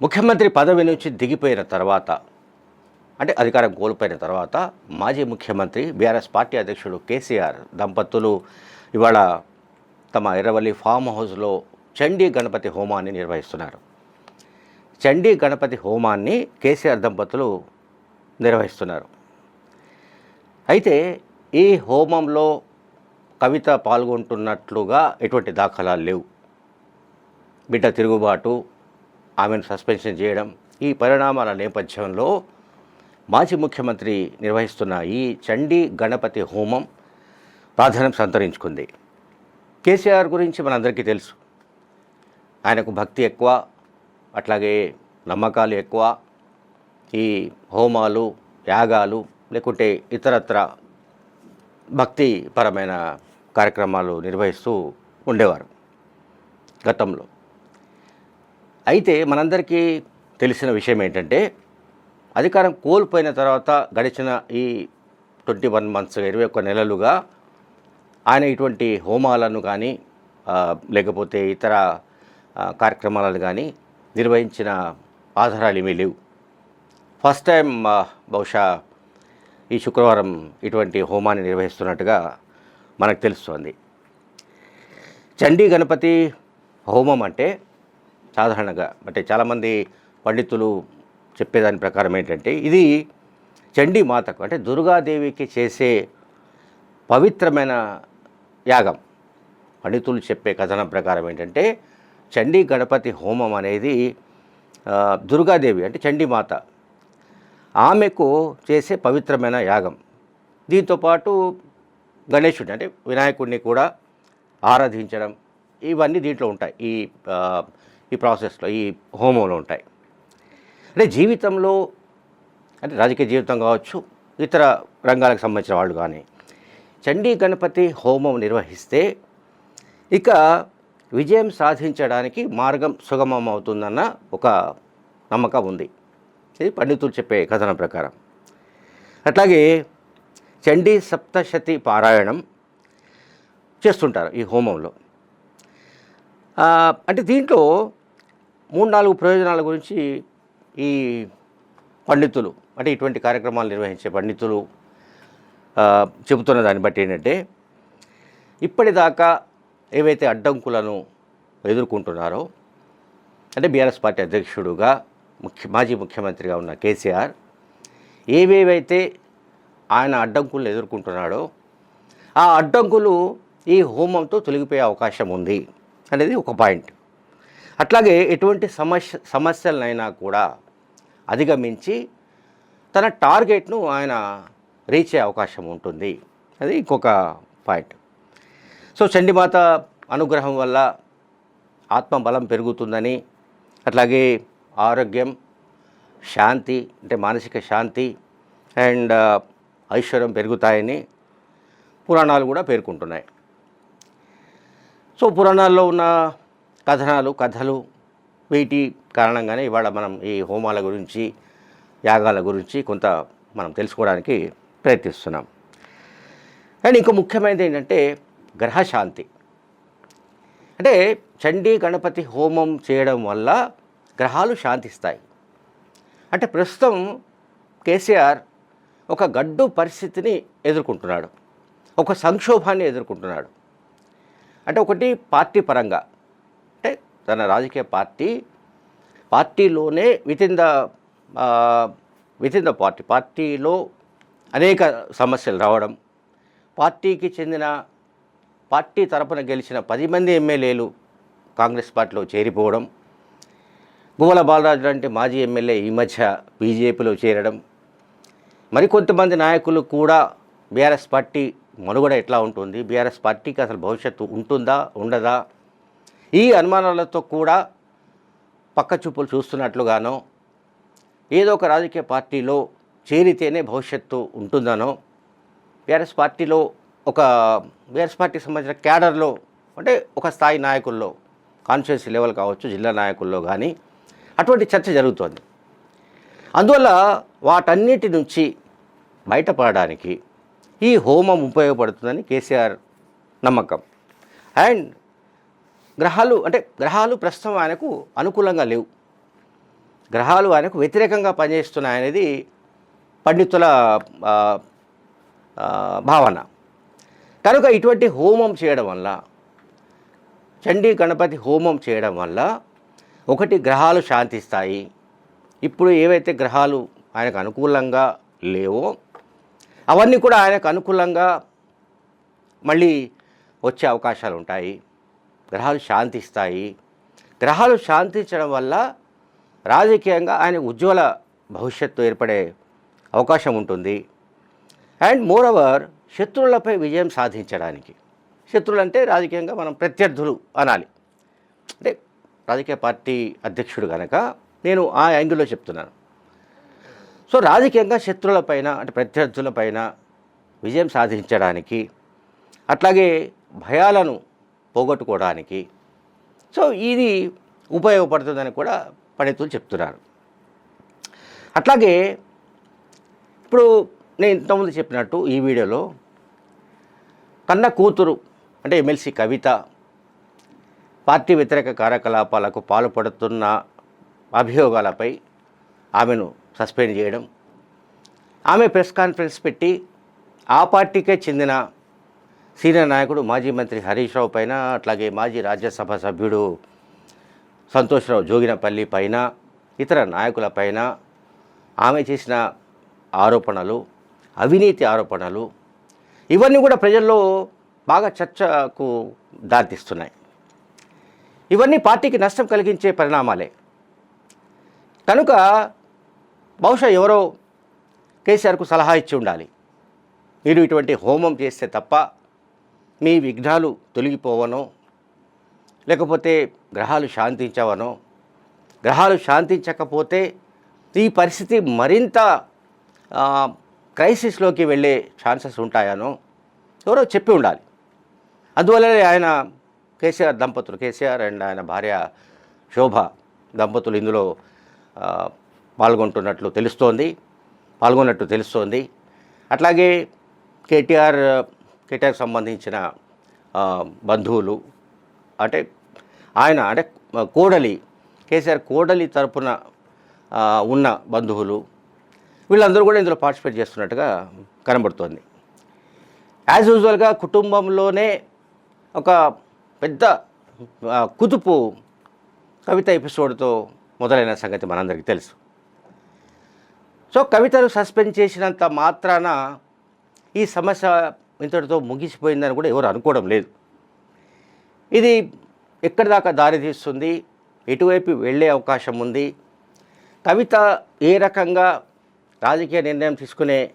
ముఖ్యమంత్రి పదవి నుంచి దిగిపోయిన తర్వాత అంటే అధికారం కోల్పోయిన తర్వాత మాజీ ముఖ్యమంత్రి బీఆర్ఎస్ పార్టీ అధ్యక్షుడు కేసీఆర్ దంపతులు ఇవాళ తమ ఎర్రవల్లి ఫామ్ హౌస్లో చండీ గణపతి హోమాన్ని నిర్వహిస్తున్నారు. చండీ గణపతి హోమాన్ని కేసీఆర్ దంపతులు నిర్వహిస్తున్నారు. అయితే ఈ హోమంలో కవిత పాల్గొంటున్నట్లుగా ఎటువంటి దాఖలాలు లేవు. బిడ్డ తిరుగుబాటు ఆమెను సస్పెన్షన్ చేయడం ఈ పరిణామాల నేపథ్యంలో మాజీ ముఖ్యమంత్రి నిర్వహిస్తున్న ఈ చండీ గణపతి హోమం ప్రాధాన్యం సంతరించుకుంది. కేసీఆర్ గురించి మనందరికీ తెలుసు. ఆయనకు భక్తి ఎక్కువ అట్లాగే నమ్మకాలు ఎక్కువ. ఈ హోమాలు యాగాలు లేకుంటే ఇతరత్ర భక్తిపరమైన కార్యక్రమాలు నిర్వహిస్తూ ఉండేవారు గతంలో. అయితే మనందరికీ తెలిసిన విషయం ఏంటంటే అధికారం కోల్పోయిన తర్వాత గడిచిన ఈ ట్వంటీ వన్ మంత్స్ ఇరవై ఒక్క నెలలుగా ఆయన ఇటువంటి హోమాలను కానీ లేకపోతే ఇతర కార్యక్రమాలను కానీ నిర్వహించిన ఆధారాలు ఏమీ లేవు. ఫస్ట్ టైం బహుశా ఈ శుక్రవారం ఇటువంటి హోమాన్ని నిర్వహిస్తున్నట్టుగా మనకు తెలుస్తోంది. చండీ గణపతి హోమం అంటే సాధారణంగా అంటే చాలామంది పండితులు చెప్పేదాని ప్రకారం ఏంటంటే ఇది చండీ మాతకు అంటే దుర్గాదేవికి చేసే పవిత్రమైన యాగం. పండితులు చెప్పే కథనం ప్రకారం ఏంటంటే చండీ గణపతి హోమం అనేది దుర్గాదేవి అంటే చండీమాత ఆమెకు చేసే పవిత్రమైన యాగం. దీంతోపాటు గణేశుడిని అంటే వినాయకుడిని కూడా ఆరాధించడం ఇవన్నీ దీంట్లో ఉంటాయి. ఈ ఈ ప్రాసెస్లో ఈ హోమంలో ఉంటాయి. అంటే జీవితంలో అంటే రాజకీయ జీవితం కావచ్చు ఇతర రంగాలకు సంబంధించిన వాళ్ళు కానీ చండీ గణపతి హోమం నిర్వహిస్తే ఇక విజయం సాధించడానికి మార్గం సుగమం అవుతుందన్న ఒక నమ్మకం ఉంది. ఇది పండితులు చెప్పే కథనం ప్రకారం. అట్లాగే చండీ సప్తశతి పారాయణం చేస్తుంటారు ఈ హోమంలో. అంటే దీంట్లో మూడు నాలుగు ప్రయోజనాల గురించి ఈ పండితులు అంటే ఇటువంటి కార్యక్రమాలు నిర్వహించే పండితులు చెబుతున్న దాన్ని బట్టి ఏంటంటే ఇప్పటిదాకా ఏవైతే అడ్డంకులను ఎదుర్కొంటున్నారో అంటే బీఆర్ఎస్ పార్టీ అధ్యక్షుడుగా ముఖ్య మాజీ ముఖ్యమంత్రిగా ఉన్న కేసీఆర్ ఏవేవైతే ఆయన అడ్డంకులను ఎదుర్కొంటున్నాడో ఆ అడ్డంకులు ఈ హోమంతో తొలగిపోయే అవకాశం ఉంది అనేది ఒక పాయింట్. అట్లాగే ఎటువంటి సమస్య సమస్యలనైనా కూడా అధిగమించి తన టార్గెట్ను ఆయన రీచ్ అయ్యే అవకాశం ఉంటుంది. అది ఇంకొక పాయింట్. సో చండిమాత అనుగ్రహం వల్ల ఆత్మబలం పెరుగుతుందని అట్లాగే ఆరోగ్యం శాంతి అంటే మానసిక శాంతి అండ్ ఐశ్వర్యం పెరుగుతాయని పురాణాలు కూడా పేర్కొంటున్నాయి. సో పురాణాల్లో ఉన్న కథనాలు కథలు వీటి కారణంగానే ఇవాళ మనం ఈ హోమాల గురించి యాగాల గురించి కొంత మనం తెలుసుకోవడానికి ప్రయత్నిస్తున్నాం. అండ్ ఇంకో ముఖ్యమైనది ఏంటంటే గ్రహశాంతి. అంటే చండీ గణపతి హోమం చేయడం వల్ల గ్రహాలు శాంతిస్తాయి. అంటే ప్రస్తుతం కేసీఆర్ ఒక గడ్డు పరిస్థితిని ఎదుర్కొంటున్నాడు. ఒక సంక్షోభాన్ని ఎదుర్కొంటున్నాడు. అంటే ఒకటి పార్టీ పరంగా. తన రాజకీయ పార్టీ పార్టీలోనే within the within in the party పార్టీలో అనేక సమస్యలు రావడం పార్టీకి చెందిన పార్టీ తరపున గెలిచిన పది మంది ఎమ్మెల్యేలు కాంగ్రెస్ పార్టీలో చేరిపోవడం గువ్వల బాలరాజు లాంటి మాజీ ఎమ్మెల్యే ఈ మధ్య బీజేపీలో చేరడం మరికొంతమంది నాయకులు కూడా బీఆర్ఎస్ పార్టీ మనుగడ ఎట్లా ఉంటుంది? బీఆర్ఎస్ పార్టీకి అసలు భవిష్యత్తు ఉంటుందా ఉండదా? ఈ అనుమానాలతో కూడా పక్క చూపులు చూస్తున్నట్లుగానో ఏదో ఒక రాజకీయ పార్టీలో చేరితేనే భవిష్యత్తు ఉంటుందనో బీఆర్ఎస్ పార్టీలో ఒక బీఆర్ఎస్ పార్టీకి సంబంధించిన క్యాడర్లో అంటే ఒక స్థాయి నాయకుల్లో కాన్స్టిట్యున్సీ లెవెల్ కావచ్చు జిల్లా నాయకుల్లో కానీ అటువంటి చర్చ జరుగుతోంది. అందువల్ల వాటన్నిటి నుంచి బయటపడడానికి ఈ హోమం ఉపయోగపడుతుందని కేసీఆర్ నమ్మకం. అండ్ గ్రహాలు అంటే గ్రహాలు ప్రస్తుతం ఆయనకు అనుకూలంగా లేవు. గ్రహాలు ఆయనకు వ్యతిరేకంగా పనిచేస్తున్నాయనేది పండితుల భావన. కనుక ఇటువంటి హోమం చేయడం వల్ల చండీ గణపతి హోమం చేయడం వల్ల ఒకటి గ్రహాలు శాంతిస్తాయి. ఇప్పుడు ఏవైతే గ్రహాలు ఆయనకు అనుకూలంగా లేవో అవన్నీ కూడా ఆయనకు అనుకూలంగా మళ్ళీ వచ్చే అవకాశాలు ఉంటాయి. గ్రహాలు శాంతిస్తాయి. గ్రహాలు శాంతించడం వల్ల రాజకీయంగా ఆయన ఉజ్వల భవిష్యత్తు ఏర్పడే అవకాశం ఉంటుంది. అండ్ మోర్ ఓవర్ శత్రువులపై విజయం సాధించడానికి. శత్రువులు అంటే రాజకీయంగా మనం ప్రత్యర్థులు అనాలి. అంటే రాజకీయ పార్టీ అధ్యక్షుడు కనుక నేను ఆ యాంగిల్లో చెప్తున్నాను. సో రాజకీయంగా శత్రువులపైన అంటే ప్రత్యర్థులపైన విజయం సాధించడానికి అట్లాగే భయాలను పోగొట్టుకోవడానికి. సో ఇది ఉపయోగపడుతుందని కూడా పండితులు చెప్తున్నారు. అట్లాగే ఇప్పుడు నేను ఇంతకుముందు చెప్పినట్టు ఈ వీడియోలో కన్న కూతురు అంటే ఎమ్మెల్సీ కవిత పార్టీ వ్యతిరేక కార్యకలాపాలకు పాల్పడుతున్న అభియోగాలపై ఆమెను సస్పెండ్ చేయడం ఆమె ప్రెస్ కాన్ఫరెన్స్ పెట్టి ఆ పార్టీకే చెందిన సీనియర్ నాయకుడు మాజీ మంత్రి హరీష్ రావు పైన అట్లాగే మాజీ రాజ్యసభ సభ్యుడు సంతోష్రావు జోగినపల్లి పైన ఇతర నాయకులపైన ఆమె చేసిన ఆరోపణలు అవినీతి ఆరోపణలు ఇవన్నీ కూడా ప్రజల్లో బాగా చర్చకు దారితీస్తున్నాయి. ఇవన్నీ పార్టీకి నష్టం కలిగించే పరిణామాలే. కనుక బహుశా ఎవరో కేసీఆర్కు సలహా ఇచ్చి ఉండాలి. మీరు ఇటువంటి హోమం చేస్తే తప్ప మీ విఘ్నాలు తొలగిపోవనో లేకపోతే గ్రహాలు శాంతించవనో గ్రహాలు శాంతించకపోతే ఈ పరిస్థితి మరింత క్రైసిస్లోకి వెళ్ళే ఛాన్సెస్ ఉంటాయనో ఎవరో చెప్పి ఉండాలి. అందువల్లనే ఆయన కేసీఆర్ దంపతులు కేసీఆర్ అండ్ ఆయన భార్య శోభ దంపతులు ఇందులో పాల్గొంటున్నట్లు తెలుస్తోంది పాల్గొన్నట్టు తెలుస్తోంది. అట్లాగే కేటీఆర్ కేటీఆర్ సంబంధించిన బంధువులు అంటే ఆయన అంటే కోడలి కేసీఆర్ కోడలి తరపున ఉన్న బంధువులు వీళ్ళందరూ కూడా ఇందులో పార్టిసిపేట్ చేస్తున్నట్టుగా కనబడుతోంది. యాజ్ యూజువల్గా కుటుంబంలోనే ఒక పెద్ద కుదుపు కవిత ఎపిసోడ్తో మొదలైన సంగతి మనందరికీ తెలుసు. సో కవితను సస్పెండ్ చేసినంత మాత్రాన ఈ సమస్య ఇంతటితో ముగిసిపోయిందని కూడా ఎవరు అనుకోవడం లేదు. ఇది ఎక్కడి దాకా దారి తీస్తుంది? ఎటువైపు వెళ్ళే అవకాశం ఉంది? కవిత ఏ రకంగా రాజకీయ నిర్ణయం తీసుకునే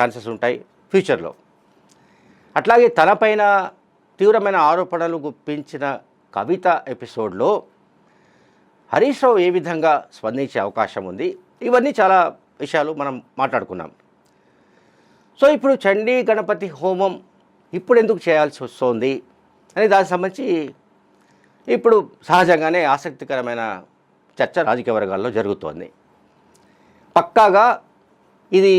ఛాన్సెస్ ఉంటాయి? ఫ్యూచర్లో. అట్లాగే తనపైన తీవ్రమైన ఆరోపణలు గుప్పించిన కవిత ఎపిసోడ్లో హరీష్ రావు ఏ విధంగా స్పందించే అవకాశం ఉంది? ఇవన్నీ చాలా విషయాలు మనం మాట్లాడుకున్నాం. సో ఇప్పుడు చండీ గణపతి హోమం ఇప్పుడు ఎందుకు చేయాల్సి వస్తుంది అని దానికి సంబంధించి ఇప్పుడు సహజంగానే ఆసక్తికరమైన చర్చ రాజకీయ వర్గాల్లో జరుగుతోంది. పక్కాగా ఇది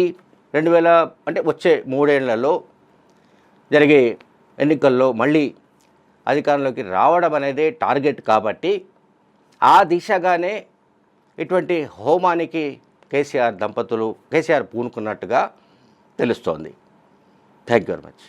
రెండు వేల అంటే వచ్చే మూడేళ్ళలో జరిగే ఎన్నికల్లో మళ్ళీ అధికారంలోకి రావడం అనేది టార్గెట్ కాబట్టి ఆ దిశగానే ఇటువంటి హోమానికి కేసీఆర్ దంపతులు కేసీఆర్ పూనుకున్నట్టుగా తెలుస్తోంది. Thank you very much